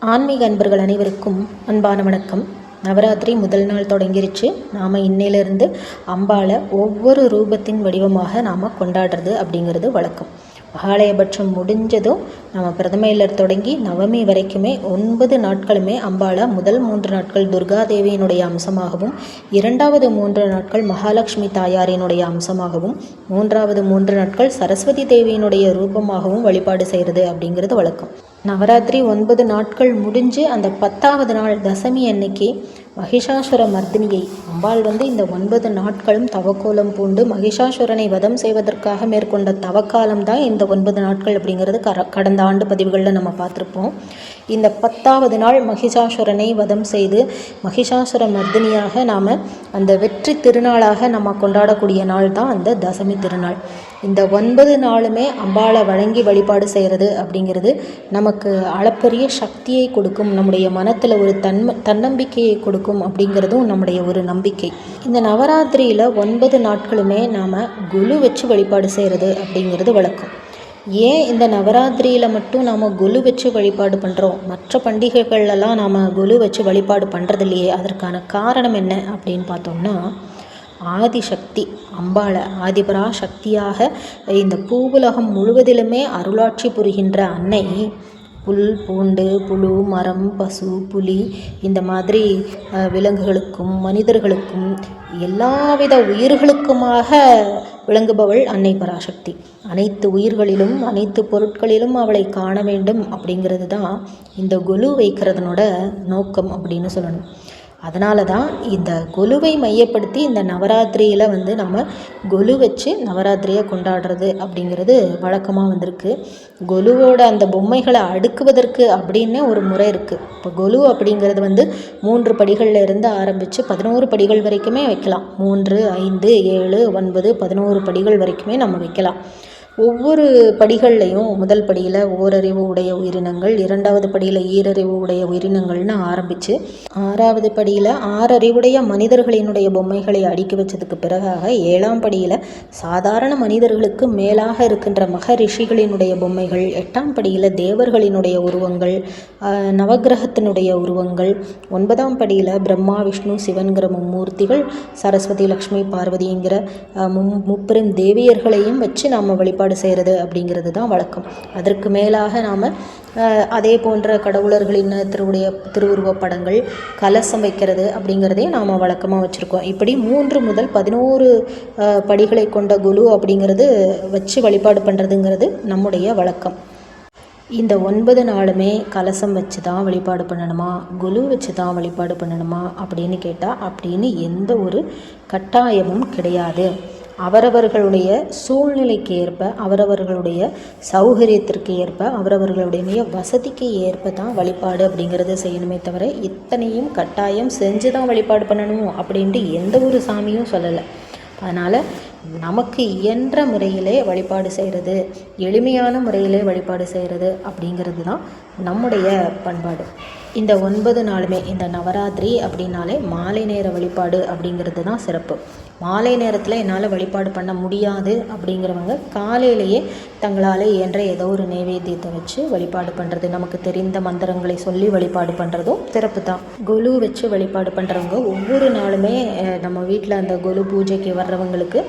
ஆன்மீக அன்பர்கள் அனைவருக்கும் அன்பான வணக்கம். நவராத்திரி முதல் நாள் தொடங்கிருச்சு. நாம் இன்னையிலேருந்து அம்பாளை ஒவ்வொரு ரூபத்தின் வடிவமாக நாம் கொண்டாடுறது அப்படிங்கிறது வழக்கம். மகாலயபட்சம் முடிஞ்சதும் நம்ம பிரதமையில் தொடங்கி நவமி வரைக்குமே ஒன்பது நாட்களுமே அம்பாளை முதல் மூன்று நாட்கள் துர்கா தேவியினுடைய அம்சமாகவும் இரண்டாவது மூன்று நாட்கள் மகாலட்சுமி தாயாரினுடைய அம்சமாகவும் மூன்றாவது மூன்று நாட்கள் சரஸ்வதி தேவியினுடைய ரூபமாகவும் வழிபாடு செய்கிறது அப்படிங்கிறது வழக்கம். நவராத்திரி ஒன்பது நாட்கள் முடிஞ்சு அந்த பத்தாவது நாள் தசமி அன்னைக்கு மகிஷாசுர மர்தினியை அம்பாள் வந்து இந்த ஒன்பது நாட்களும் தவக்கோலம் பூண்டு மகிஷாசுரனை வதம் செய்வதற்காக மேற்கொண்ட தவக்காலம் தான் இந்த ஒன்பது நாட்கள் அப்படிங்கிறது கர கடந்த ஆண்டு பதிவுகளில் நம்ம பார்த்துருப்போம். இந்த பத்தாவது நாள் மகிஷாசுரனை வதம் செய்து மகிஷாசுர மர்தினியாக நாம் அந்த வெற்றி திருநாளாக நம்ம கொண்டாடக்கூடிய நாள் தான் அந்த தசமி திருநாள். இந்த ஒன்பது நாளுமே அம்பாளை வழங்கி வழிபாடு செய்கிறது அப்படிங்கிறது நமக்கு அளப்பரிய சக்தியை கொடுக்கும் நம்முடைய மனத்தில் ஒரு தன்ம தன்னம்பிக்கையை கொடுக்கும் அப்படிங்கிறதும் நம்முடைய ஒரு நம்பிக்கை. இந்த நவராத்திரியில் ஒன்பது நாட்களுமே நாம் குழு வச்சு வழிபாடு செய்கிறது அப்படிங்கிறது வழக்கம். ஏன் இந்த நவராத்திரியில் மட்டும் நாம் குலு வச்சு வழிபாடு பண்ணுறோம் மற்ற பண்டிகைகள்லாம் நாம் குலு வச்சு வழிபாடு பண்ணுறதில்லையே அதற்கான காரணம் என்ன அப்படின்னு பார்த்தோம்னா ஆதிசக்தி அம்பாளை ஆதிபரா சக்தியாக இந்த பூவுலகம் முழுவதிலுமே அருளாட்சி புரிகின்ற அன்னை. புல் பூண்டு புழு மரம் பசு புலி இந்த மாதிரி விலங்குகளுக்கும் மனிதர்களுக்கும் எல்லாவித உயிர்களுக்குமாக விளங்குபவள் அன்னை பராசக்தி. அனைத்து உயிர்களிலும் அனைத்து பொருட்களிலும் அவளை காண வேண்டும் அப்படிங்கிறது தான் இந்த கொலு வைக்கிறதுனோட நோக்கம் அப்படின்னு சொல்லணும். அதனால தான் இந்த கொலுவை மையப்படுத்தி இந்த நவராத்திரியில் வந்து நம்ம கொலு வச்சு நவராத்திரியை கொண்டாடுறது அப்படிங்கிறது வழக்கமாக வந்திருக்கு. கொலுவோட அந்த பொம்மைகளை அடுக்குவதற்கு அப்படின்னு ஒரு முறை இருக்குது இப்போ கொலு அப்படிங்கிறது வந்து மூன்று படிகளில் இருந்து ஆரம்பித்து பதினோரு படிகள் வரைக்குமே வைக்கலாம். மூன்று ஐந்து ஏழு ஒன்பது பதினோரு படிகள் வரைக்குமே நம்ம வைக்கலாம். ஒவ்வொரு படிகள்லையும் முதல் படியில் ஓரறிவு உடைய உயிரினங்கள் இரண்டாவது படியில் ஈரறிவு உடைய உயிரினங்கள்னு ஆரம்பித்து ஆறாவது படியில் ஆறறிவுடைய மனிதர்களினுடைய பொம்மைகளை அடுக்கி வச்சதுக்கு பிறகாக ஏழாம் படியில் சாதாரண மனிதர்களுக்கு மேலாக இருக்கின்ற மக ரிஷிகளினுடைய பொம்மைகள் எட்டாம் படியில் தேவர்களினுடைய உருவங்கள் நவகிரகத்தினுடைய உருவங்கள் ஒன்பதாம் படியில் பிரம்மா விஷ்ணு சிவன்கிற மும்மூர்த்திகள் சரஸ்வதி லக்ஷ்மி பார்வதிங்கிற மும் முப்பெரும் தேவியர்களையும் வச்சு நாம் வழிபாடு வழிபாடு செய்கிறது அப்படிங்கிறது தான் வழக்கம். அதற்கு மேலாக நாம் அதே போன்ற கடவுளர்களின் திருவுடைய திருவுருவப் படங்கள் கலசம் வைக்கிறது அப்படிங்கிறதையும் நாம் வழக்கமாக வச்சுருக்கோம். இப்படி மூன்று முதல் பதினோரு படிகளை கொண்ட குழு அப்படிங்கிறது வச்சு வழிபாடு பண்ணுறதுங்கிறது நம்முடைய வழக்கம். இந்த ஒன்பது நாளுமே கலசம் வச்சு தான் வழிபாடு பண்ணணுமா? குழு வச்சு தான் வழிபாடு பண்ணணுமா? அப்படின்னு கேட்டால் அப்படின்னு எந்த ஒரு கட்டாயமும் கிடையாது. அவரவர்களுடைய சூழ்நிலைக்கு ஏற்ப அவரவர்களுடைய சௌகரியத்திற்கு ஏற்ப அவரவர்களுடைய வசதிக்கு ஏற்ப தான் வழிபாடு அப்படிங்கிறத செய்யணுமே தவிர இத்தனையும் கட்டாயம் செஞ்சு தான் வழிபாடு பண்ணணும் அப்படின்ட்டு எந்த ஒரு சாமியும் சொல்லலை. அதனால் நமக்கு இயன்ற முறையிலே வழிபாடு செய்கிறது எளிமையான முறையிலே வழிபாடு செய்கிறது அப்படிங்கிறது தான் நம்முடைய பண்பாடு. இந்த ஒன்பது நாளுமே இந்த நவராத்திரி அப்படின்னாலே மாலை நேர வழிபாடு அப்படிங்கிறது தான் சிறப்பு. மாலை நேரத்தில் என்னால் வழிபாடு பண்ண முடியாது அப்படிங்கிறவங்க காலையிலேயே தங்களால் இயன்ற ஏதோ ஒரு நைவேத்தியத்தை வச்சு வழிபாடு பண்ணுறது நமக்கு தெரிந்த மந்திரங்களை சொல்லி வழிபாடு பண்ணுறதும் சிறப்பு தான். கொலு வச்சு வழிபாடு பண்ணுறவங்க ஒவ்வொரு நாளுமே நம்ம வீட்டில் அந்த கொலு பூஜைக்கு வர்றவங்களுக்கு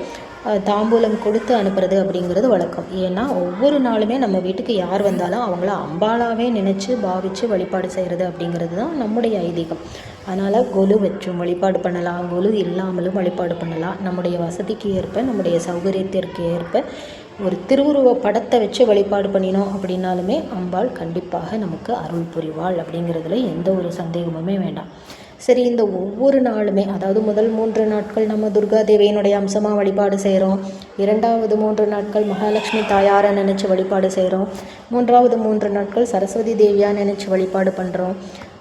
தாம்பூலம் கொடுத்து அனுப்புறது அப்படிங்கிறது வழக்கம். ஏன்னா ஒவ்வொரு நாளுமே நம்ம வீட்டுக்கு யார் வந்தாலும் அவங்கள அம்பாலாவே நினச்சி பாவித்து வழிபாடு செய்கிறது அப்படிங்கிறது தான் நம்முடைய ஐதீகம். அதனால் கொலு வச்சும் வழிபாடு பண்ணலாம். கொலு இல்லாமலும் வழிபாடு பண்ணலாம். நம்முடைய வசதிக்கு ஏற்ப நம்முடைய சௌகரியத்திற்கு ஏற்ப ஒரு திருவுருவ படத்தை வச்சு வழிபாடு பண்ணினோம் அப்படின்னாலுமே அம்பாள் கண்டிப்பாக நமக்கு அருள் புரிவாள் அப்படிங்கிறதுல எந்த ஒரு சந்தேகமுமே வேண்டாம். சரி இந்த ஒவ்வொரு நாளுமே அதாவது முதல் மூன்று நாட்கள் நம்ம துர்கா தேவியினுடைய அம்சமாக வழிபாடு செய்கிறோம் இரண்டாவது மூன்று நாட்கள் மகாலட்சுமி தாயாரை நினச்சி வழிபாடு செய்கிறோம் மூன்றாவது மூன்று நாட்கள் சரஸ்வதி தேவியாக நினச்சி வழிபாடு பண்ணுறோம்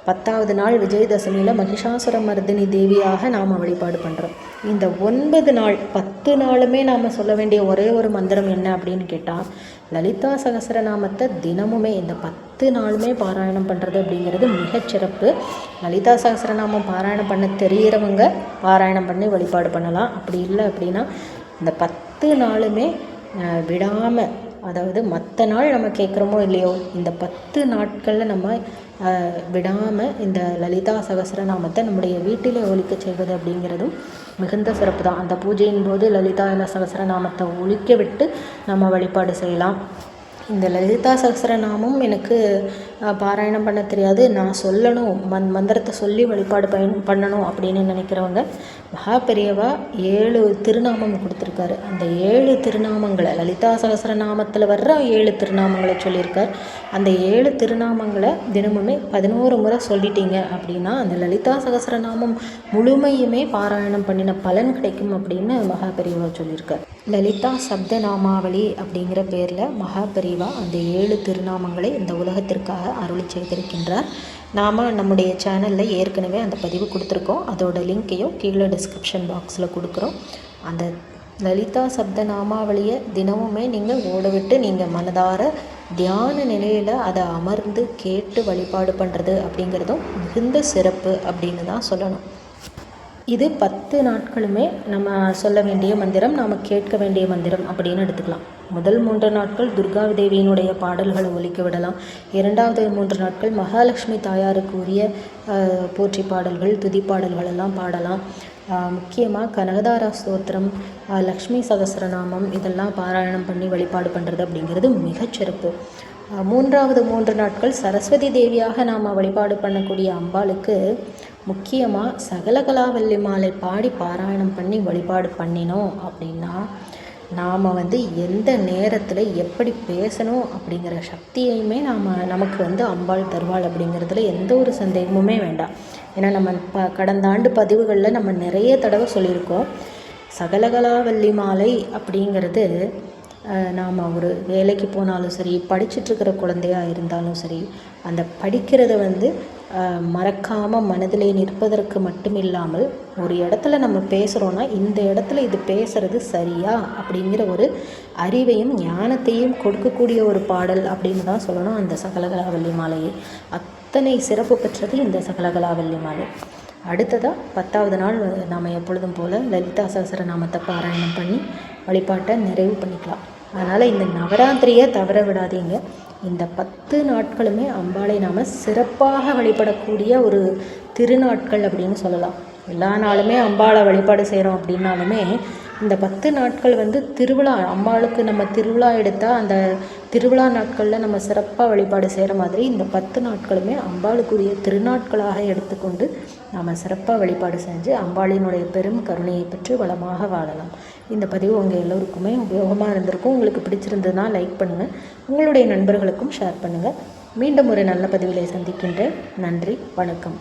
பத்தாவது நாள் விஜயதசமியில் மகிஷாசுர மர்தினி தேவியாக நாம் வழிபாடு பண்ணுறோம் இந்த ஒன்பது நாள் பத்து நாளுமே நாம் சொல்ல வேண்டிய ஒரே ஒரு மந்திரம் என்ன அப்படின்னு கேட்டால் லலிதா சகசரநாமத்தை தினமுமே இந்த பத்து பத்து நாளுமே பாராயணம் பண்ணுறது அப்படிங்கிறது மிகச்சிறப்பு. லலிதா சகசரநாமம் பாராயணம் பண்ண தெரிகிறவங்க பாராயணம் பண்ணி வழிபாடு பண்ணலாம். அப்படி இல்லை அப்படின்னா இந்த பத்து நாளுமே விடாமல் அதாவது மற்ற நாள் நம்ம கேட்குறோமோ இல்லையோ இந்த பத்து நாட்களில் நம்ம விடாமல் இந்த லலிதா சகஸ்ரநாமத்தை நம்முடைய வீட்டிலே ஒழிக்க செய்வது அப்படிங்கிறதும் மிகுந்த சிறப்பு தான் அந்த பூஜையின் போது லலிதா சகஸ்ரநாமத்தை ஒழிக்க விட்டு நம்ம வழிபாடு செய்யலாம். இந்த லலிதா சகஸ்ரநாமம் எனக்கு பாராயணம் பண்ண தெரியாது. நான் சொல்லணும். மந் மந்திரத்தை சொல்லி வழிபாடு பயன் பண்ணணும் அப்படின்னு நினைக்கிறவங்க மகா பெரியவா ஏழு திருநாமம் கொடுத்துருக்காரு. அந்த ஏழு திருநாமங்களை லலிதா சகஸ்ரநாமத்தில் வர்ற ஏழு திருநாமங்களை சொல்லியிருக்கார். அந்த ஏழு திருநாமங்களை தினமுமே பதினோரு முறை சொல்லிட்டீங்க அப்படின்னா அந்த லலிதா சகஸ்ரநாமம் முழுமையுமே பாராயணம் பண்ணின பலன் கிடைக்கும் அப்படின்னு மகா பெரியவா சொல்லியிருக்கார். லலிதா சப்தநாமாவளி அப்படிங்கிற பேரில் மகாபெரிவா அந்த ஏழு திருநாமங்களை இந்த உலகத்திற்காக அருளி செய்திருக்கின்றார். நாம் நம்முடைய சேனலில் ஏற்கனவே அந்த பதிவு கொடுத்துருக்கோம். அதோட லிங்க்கையும் கீழே டிஸ்கிரிப்ஷன் பாக்ஸில் கொடுக்குறோம். அந்த லலிதா சப்த நாமாவளியை தினமுமே நீங்கள் ஓடவிட்டு நீங்கள் மனதார தியான நிலையில் அதை அமர்ந்து கேட்டு வழிபாடு பண்ணுறது அப்படிங்கிறதும் மிகுந்த சிறப்பு அப்படின்னு தான் சொல்லணும். இது பத்து நாட்களுமே நம்ம சொல்ல வேண்டிய மந்திரம் நாம் கேட்க வேண்டிய மந்திரம் அப்படின்னு எடுத்துக்கலாம். முதல் மூன்று நாட்கள் துர்கா தேவியினுடைய பாடல்களை ஒலிக்க விடலாம். இரண்டாவது மூன்று நாட்கள் மகாலட்சுமி தாயாருக்கு உரிய போற்றி பாடல்கள் துதி பாடல்கள் எல்லாம் பாடலாம். முக்கியமாக கனகதாரா ஸ்தோத்திரம் லக்ஷ்மி சகசரநாமம் இதெல்லாம் பாராயணம் பண்ணி வழிபாடு பண்ணுறது அப்படிங்கிறது மிகச்சிறப்பு மூன்றாவது மூன்று நாட்கள் சரஸ்வதி தேவியாக நாம் வழிபாடு பண்ணக்கூடிய அம்பாளுக்கு முக்கியமாக சகலகலாவல்லி மாலை பாடி பாராயணம் பண்ணி வழிபாடு பண்ணினோம் அப்படின்னா நாம் வந்து எந்த நேரத்தில் எப்படி பேசணும் அப்படிங்கிற சக்தியையுமே நாம் நமக்கு வந்து அம்பாள் தருவாள் அப்படிங்கிறதுல எந்த ஒரு சந்தேகமுமே வேண்டாம். ஏன்னா நம்ம ப கடந்த ஆண்டு பதிவுகளில் நம்ம நிறைய தடவை சொல்லியிருக்கோம். சகலகலாவல்லி மாலை அப்படிங்கிறது நாம் ஒரு வேலைக்கு போனாலும் சரி படிச்சுட்ருக்கிற குழந்தையாக இருந்தாலும் சரி அந்த படிக்கிறத வந்து மறக்காமல் மனதிலே நிற்பதற்கு மட்டும் இல்லாமல் ஒரு இடத்துல நம்ம பேசுகிறோன்னா இந்த இடத்துல இது பேசுகிறது சரியா அப்படிங்கிற ஒரு அறிவையும் ஞானத்தையும் கொடுக்கக்கூடிய ஒரு பாடல் அப்படின்னு தான் சொல்லணும் அந்த சகலகலாவல்லி மாலையை. அத்தனை சிறப்பு பெற்றது இந்த சகலகலாவல்லி மாலை. அடுத்ததாக பத்தாவது நாள் நாம் எப்பொழுதும் போல் லலிதா சகசரநாமத்தை பாராயணம் பண்ணி வழிபாட்டை நிறைவு பண்ணிக்கலாம். அதனால் இந்த நவராத்திரியை தவற விடாதீங்க. இந்த பத்து நாட்களுமே அம்பாளை நாம் சிறப்பாக வழிபடக்கூடிய ஒரு திருநாட்கள் அப்படின்னு சொல்லலாம். எல்லா நாளுமே அம்பாளை வழிபாடு செய்கிறோம் அப்படின்னாலுமே இந்த பத்து நாட்கள் வந்து திருவிழா அம்பாளுக்கு நம்ம திருவிழா எடுத்தால் அந்த திருவிழா நாட்களில் நம்ம சிறப்பாக வழிபாடு செய்கிற மாதிரி இந்த பத்து நாட்களுமே அம்பாளுக்குரிய திருநாட்களாக எடுத்துக்கொண்டு நாம் சிறப்பாக வழிபாடு செஞ்சு அம்பாளினுடைய பெரும் கருணையை பெற்று வளமாக வாழலாம். இந்த பதிவு உங்கள் எல்லோருக்குமே உபயோகமாக இருந்திருக்கும். உங்களுக்கு பிடிச்சிருந்ததுன்னா லைக் பண்ணுங்கள் உங்களுடைய நண்பர்களுக்கும் ஷேர் பண்ணுங்கள் மீண்டும் ஒரு நல்ல பதிவிலை சந்திக்கின்றேன். நன்றி வணக்கம்.